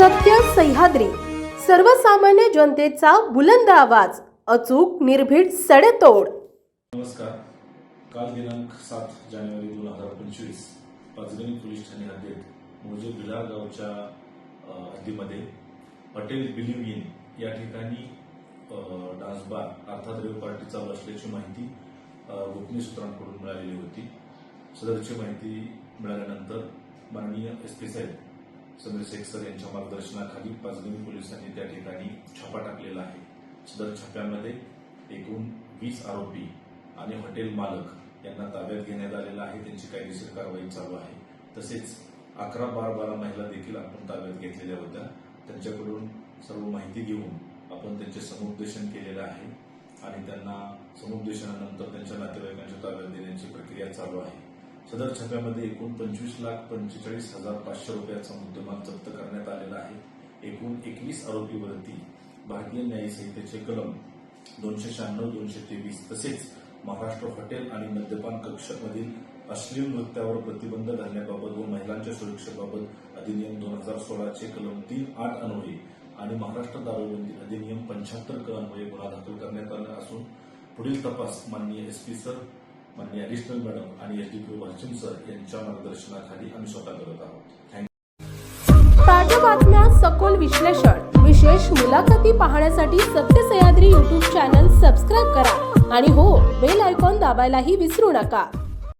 सत्य सह्याद्री. सर्वसामान्य जनतेचा बुलंद आवाज अचूक निर्भीड सडेतोड. नमस्कार. काल दिनांक सात जानेवारी दोन हजार पंचवीस पाचगणी पोलीस ठाणे हद्दीत मोजे भिलार गावच्या हद्दीमध्ये हॉटेल बिलिव्ह इन या ठिकाणी डान्स बार अर्थात रेव पार्टी चालू असल्याची माहिती गोपनीय सूत्रांकडून मिळालेली होती. सदरची माहिती मिळाल्यानंतर माननीय एस पी साहेब समीर सर यांच्या मार्गदर्शनाखाली पाचगणी पोलिसांनी त्या ठिकाणी छापा टाकलेला आहे. सदर छाप्यामध्ये एकूण वीस आरोपी आणि हॉटेल मालक यांना ताब्यात घेण्यात आलेला आहे. त्यांची कायदेशीर कारवाई चालू आहे. तसेच अकरा बार बारा महिला देखील आपण ताब्यात घेतलेल्या होत्या. त्यांच्याकडून सर्व माहिती घेऊन आपण त्यांचे समुपदेशन केलेलं आहे आणि त्यांना समुपदेशनानंतर त्यांच्या नातेवाईकांच्या ताब्यात देण्याची प्रक्रिया चालू आहे. सदर छाप्यामध्ये एकूण पंचवीस लाख पंचेचाळीस हजार पाचशे रुपयाचा मुद्देमाल जप्त करण्यात आलेला आहे. एकूण एकवीस आरोपीवरती भारतीय न्याय संहितेचे कलम दोनशे शहाण्णव दोनशे तेवीस तसेच महाराष्ट्र हॉटेल आणि मद्यपान कक्षामधील अश्लील नृत्यावर प्रतिबंध घालण्याबाबत व महिलांच्या सुरक्षेबाबत अधिनियम दोन हजार सोळाचे कलम तीन आठ अन्वये आणि महाराष्ट्र दारूबंदी अधिनियम पंच्याहत्तर क अन्वये गुन्हा दाखल करण्यात आला असून पुढील तपास माननीय एस पी सर माननीय ॲडिशनल मॅडम आणि एस डी पी वाचिम सर यांच्या मार्गदर्शनाखाली आम्ही स्वतः करत आहोत. ताज्या बातम्या सखोल विश्लेषण विशेष मुलाखती पाहण्यासाठी सत्य सह्याद्री युट्यूब चॅनल सबस्क्राईब करा. आणि हो बेल आयकॉन दाबायलाही विसरू नका.